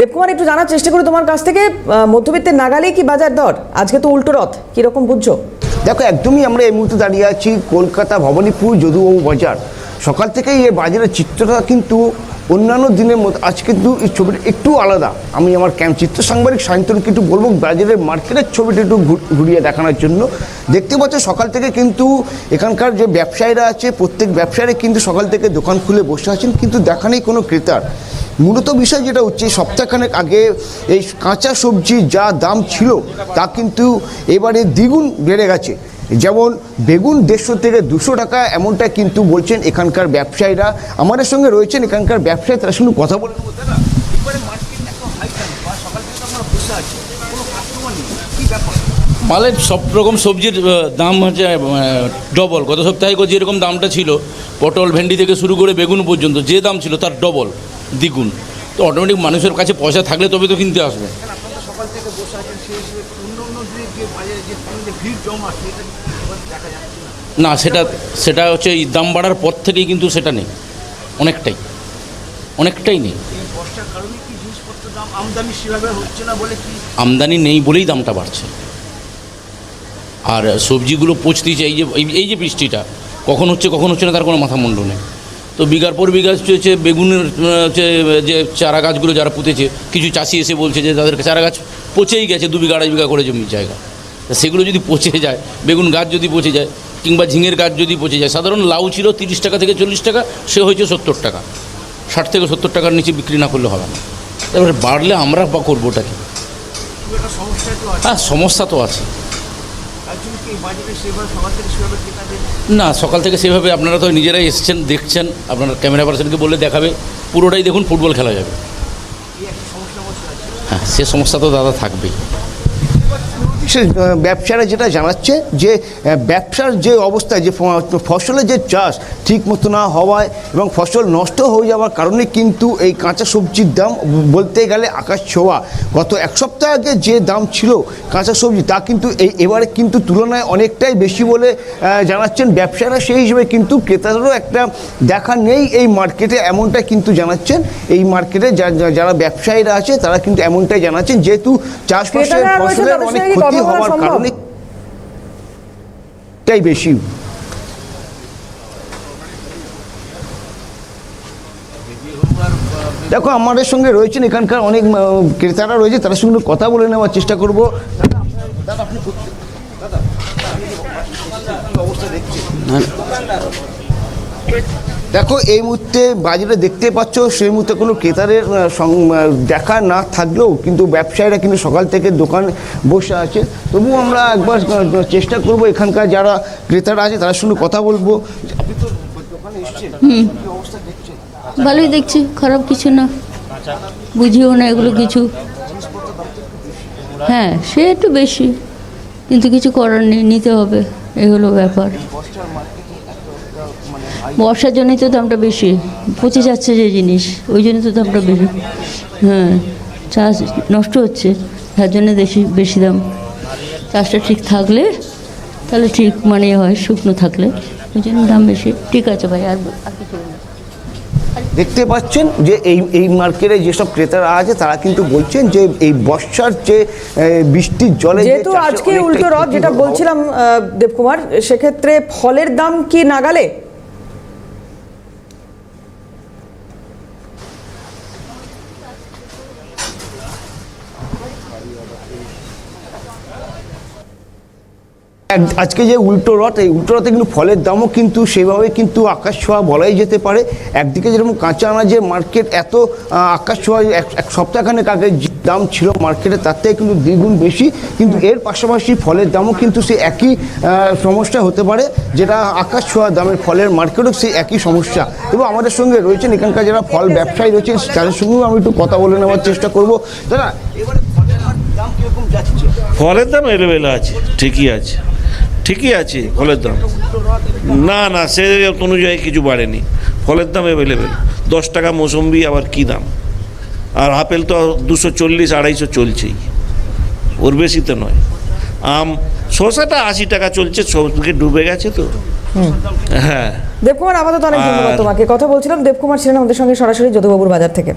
দেবকুমার, একটু জানার চেষ্টা করি তোমার কাছ থেকে মধ্যবিত্তের নাগালেই কি বাজার দর? আজকে তো উল্টো রথ, কীরকম বুঝছ? দেখো, একদমই আমরা এই মুহূর্তে দাঁড়িয়ে আছি কলকাতা ভবানীপুর যদুবাবু বাজার। সকাল থেকেই এই বাজারের চিত্রটা কিন্তু অন্যান্য দিনের মতো, আজ কিন্তু এই ছবিটা একটু আলাদা। আমি আমার ক্যাম্প চিত্র সাংবাদিক সায়ন্তনকে একটু বলব, বাজারের মার্কেটের ছবিটা একটু ঘুরিয়ে দেখানোর জন্য। দেখতে পাচ্ছ, সকাল থেকে কিন্তু এখানকার যে ব্যবসায়ীরা আছে, প্রত্যেক ব্যবসায়ীরা কিন্তু সকাল থেকে দোকান খুলে বসে আছেন, কিন্তু দেখা নেই কোনো ক্রেতার। মূলত বিষয় যেটা হচ্ছে, সপ্তাহখানেক আগে এই কাঁচা সবজি যা দাম ছিল, তা কিন্তু এবারে দ্বিগুণ বেড়ে গেছে। যেমন বেগুন দেড়শো থেকে দুশো টাকা এমনটা কিন্তু বলছেন এখানকার ব্যবসায়ীরা। আমাদের সঙ্গে রয়েছেন এখানকার ব্যবসায়ী, তারা শুধু কথা বলে? মালের সব রকম সবজির দাম হচ্ছে ডবল। গত সপ্তাহে যেরকম দামটা ছিল, পটল, ভেন্ডি থেকে শুরু করে বেগুন পর্যন্ত, যে দাম ছিল তার ডবল। দ্বিগুণ। তো অটোমেটিক মানুষের কাছে পয়সা থাকলে তবে তো কিনতে আসবে। না, সেটা সেটা হচ্ছে এই দাম বাড়ার পর থেকেই কিন্তু সেটা নেই। অনেকটাই। অনেকটাই নেই। আমদানি নেই বলেই দামটা বাড়ছে। আর সবজিগুলো পচতেছে এই যে এই যে বৃষ্টিটা, কখন হচ্ছে কখন হচ্ছে না, তার কোনো মাথা মুন্ডু নেই। তো বিঘার পর বিঘা হচ্ছে বেগুনের হচ্ছে যে চারা গাছগুলো যারা পুঁতেছে কিছু চাষি এসে বলছে যে তাদের চারা গাছ পচেই গেছে দু বিঘা আড়াই বিঘা করে জমির জায়গা। সেগুলো যদি পচে যায় বেগুন গাছ যদি পচে যায় কিংবা ঝিঙের গাছ যদি পচে যায় সাধারণ লাউ ছিল তিরিশ টাকা থেকে চল্লিশ টাকা সে হয়েছে সত্তর টাকা। ষাট থেকে সত্তর টাকার নিচে বিক্রি না করলে হবে না। এবারে বাড়লে আমরা বা করবোটা কি? হ্যাঁ সমস্যা তো আছে। না সকাল থেকে সেভাবে আপনারা তো নিজেরাই এসছেন দেখছেন আপনারা ক্যামেরা পার্সনকে বলে দেখাবে পুরোটাই দেখুন ফুটবল খেলা যাবে। হ্যাঁ সে সমস্যা তো দাদা থাকবেই। সে ব্যবসারা যেটা জানাচ্ছে যে ব্যবসার যে অবস্থা যে ফসলের যে চাষ ঠিক মতো না হওয়ায় এবং ফসল নষ্ট হয়ে যাওয়ার কারণে কিন্তু এই কাঁচা সবজির দাম বলতে গেলে আকাশ ছোঁয়া। গত এক সপ্তাহ আগে যে দাম ছিল কাঁচা সবজি তা কিন্তু এই এবারে কিন্তু তুলনায় অনেকটাই বেশি বলে জানাচ্ছেন ব্যবসারা সেই হিসেবে কিন্তু ক্রেতাদেরও একটা দেখা নেই এই মার্কেটে এমনটাই কিন্তু জানাচ্ছেন। এই মার্কেটে যারা ব্যবসায়ীরা আছে তারা কিন্তু এমনটাই জানাচ্ছেন। যেহেতু চাষবাসের ফসলের অনেক ক্ষতি বলা হওয়ার কারণে তাই বেশি। দেখো আমাদের সঙ্গে রয়েছেন এখানকার অনেক ক্রেতারা রয়েছে তাদের সঙ্গে কথা বলে নেওয়ার চেষ্টা করব। দাদা, আপনি দাদা, অবস্থা দেখছেন? দেখো এই মুহূর্তে বাজারে দেখতে পাচ্ছ সেই মুহূর্তে কোনো ক্রেতাদের আহ, দেখা না থাকলেও কিন্তু ব্যবসায়ীরা কিন্তু সকাল থেকে দোকান বসে আছে। তবুও আমরা একবার চেষ্টা করব এখানকার যারা ক্রেতারা আছে তাদের সঙ্গে কথা বলব। ভালোই দেখছি খারাপ কিছু না। বুঝিও না এগুলো কিছু। হ্যাঁ সে একটু বেশি কিন্তু কিছু করার নেই নিতে হবে এগুলো ব্যাপার। বর্ষার জন্যই তো দামটা বেশি। পচে যাচ্ছে যে জিনিস ওই জন্য তো দামটা বেশি। হ্যাঁ চাষ নষ্ট হচ্ছে তার জন্য বেশি বেশি দাম। চাষটা ঠিক থাকলে তাহলে ঠিক মানে হয় শুকনো থাকলে। ওই জন্য দাম বেশি। ঠিক আছে ভাই আর আর কিছু দেখতে পাচ্ছেন যে এই এই মার্কেটে যেসব ক্রেতারা আছে তারা কিন্তু বলছেন যে এই বর্ষার যে বৃষ্টির জলে যে যেহেতু আজকে উল্টো রথ যেটা বলছিলাম দেবকুমার সেক্ষেত্রে ফলের দাম কি নাগালে? আজকে যে উল্টো রথ, এই উল্টো রথে কিন্তু ফলের দামও কিন্তু সেভাবে কিন্তু আকাশ ছোঁয়া বলাই যেতে পারে। একদিকে যেরকম কাঁচা আনাজের মার্কেট এত আকাশ ছোঁয়া, এক সপ্তাহখানেক আগে দাম ছিল মার্কেটে তার থেকে কিন্তু দ্বিগুণ বেশি। কিন্তু এর পাশাপাশি ফলের দামও কিন্তু সে একই সমস্যা হতে পারে, যেটা আকাশ ছোঁয়া দামের ফলের মার্কেটও সেই একই সমস্যা। এবং আমাদের সঙ্গে রয়েছেন এখানকার যারা ফল ব্যবসায়ী রয়েছেন, তাদের সঙ্গেও আমি একটু কথা বলে নেওয়ার চেষ্টা করব। দাদা, এবারে ফলের দাম ফলের দাম এলোমেলো আছে, ঠিকই আছে। ঠিকই আছে ফলের দাম। না না সে অনুযায়ী কিছু বাড়েনি। ফলের দাম অ্যাভেলেবেল দশ টাকা মৌসম্বি আবার কী দাম? আর আপেল তো দুশো চল্লিশ আড়াইশো চলছেই। ওর বেশি তো নয়। আম শসাটা আশি টাকা চলছে সবকে ডুবে গেছে তো। হ্যাঁ। দেবকুমার আপাতত অনেক ধন্যবাদ আর- তোমাকে। কথা বলছিলাম দেবকুমার ছিলেন আমাদের সঙ্গে সরাসরি যদুবাবুর বাজার থেকে।